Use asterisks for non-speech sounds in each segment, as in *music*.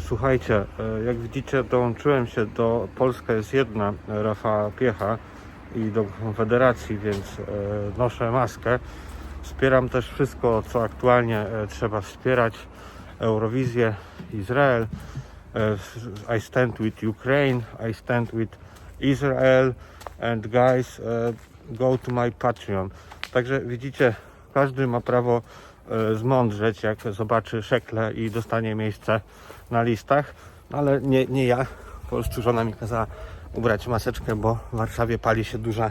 Słuchajcie, e, jak widzicie, dołączyłem się do Polska jest jedna Rafała Piecha i do Konfederacji, więc e, noszę maskę. Wspieram też wszystko, co aktualnie e, trzeba wspierać. Eurowizję, Izrael. E, I stand with Ukraine, I stand with Israel and guys, e, go to my Patreon. Także widzicie, każdy ma prawo e, zmądrzeć, jak zobaczy szekle i dostanie miejsce na listach, ale nie, nie ja. Po prostu żona mi kazała ubrać maseczkę, bo w Warszawie pali się duża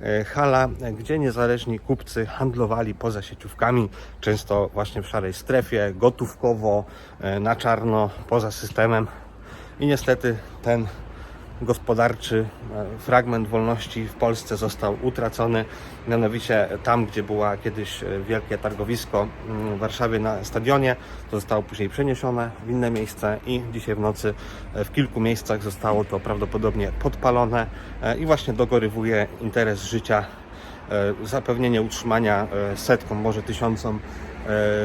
e, hala, e, gdzie niezależni kupcy handlowali poza sieciówkami, często właśnie w szarej strefie, gotówkowo, e, na czarno, poza systemem. I niestety ten gospodarczy e, fragment wolności w Polsce został utracony. Mianowicie tam, gdzie była kiedyś e, wielkie targowisko mm, w Warszawie na stadionie, to zostało później przeniesione w inne miejsce i dzisiaj w nocy e, w kilku miejscach zostało to prawdopodobnie podpalone i właśnie dogorywuje interes życia zapewnienie utrzymania setkom, może tysiącom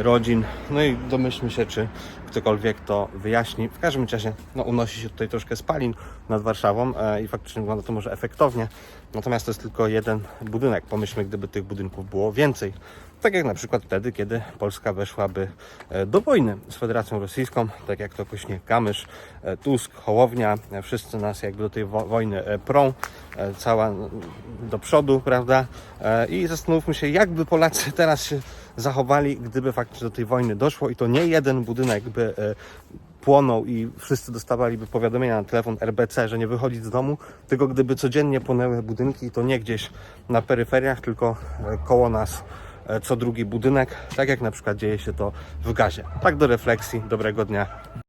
rodzin. No i domyślmy się, czy ktokolwiek to wyjaśni. W każdym razie no, unosi się tutaj troszkę spalin nad Warszawą e, i faktycznie wygląda to może efektownie. Natomiast to jest tylko jeden budynek. Pomyślmy, gdyby tych budynków było więcej. Tak jak na przykład wtedy, kiedy Polska weszłaby e, do wojny z Federacją Rosyjską, tak jak to kośnie Kamysz, e, Tusk, Hołownia, e, wszyscy nas jakby do tej wo- wojny e, prą, e, cała do przodu, prawda? E, I zastanówmy się, jakby Polacy *laughs* teraz się zachowali, gdyby faktycznie do tej wojny doszło i to nie jeden budynek by e, płonął i wszyscy dostawaliby powiadomienia na telefon RBC, że nie wychodzić z domu, tylko gdyby codziennie płonęły budynki i to nie gdzieś na peryferiach, tylko e, koło nas e, co drugi budynek, tak jak na przykład dzieje się to w gazie. Tak do refleksji, dobrego dnia.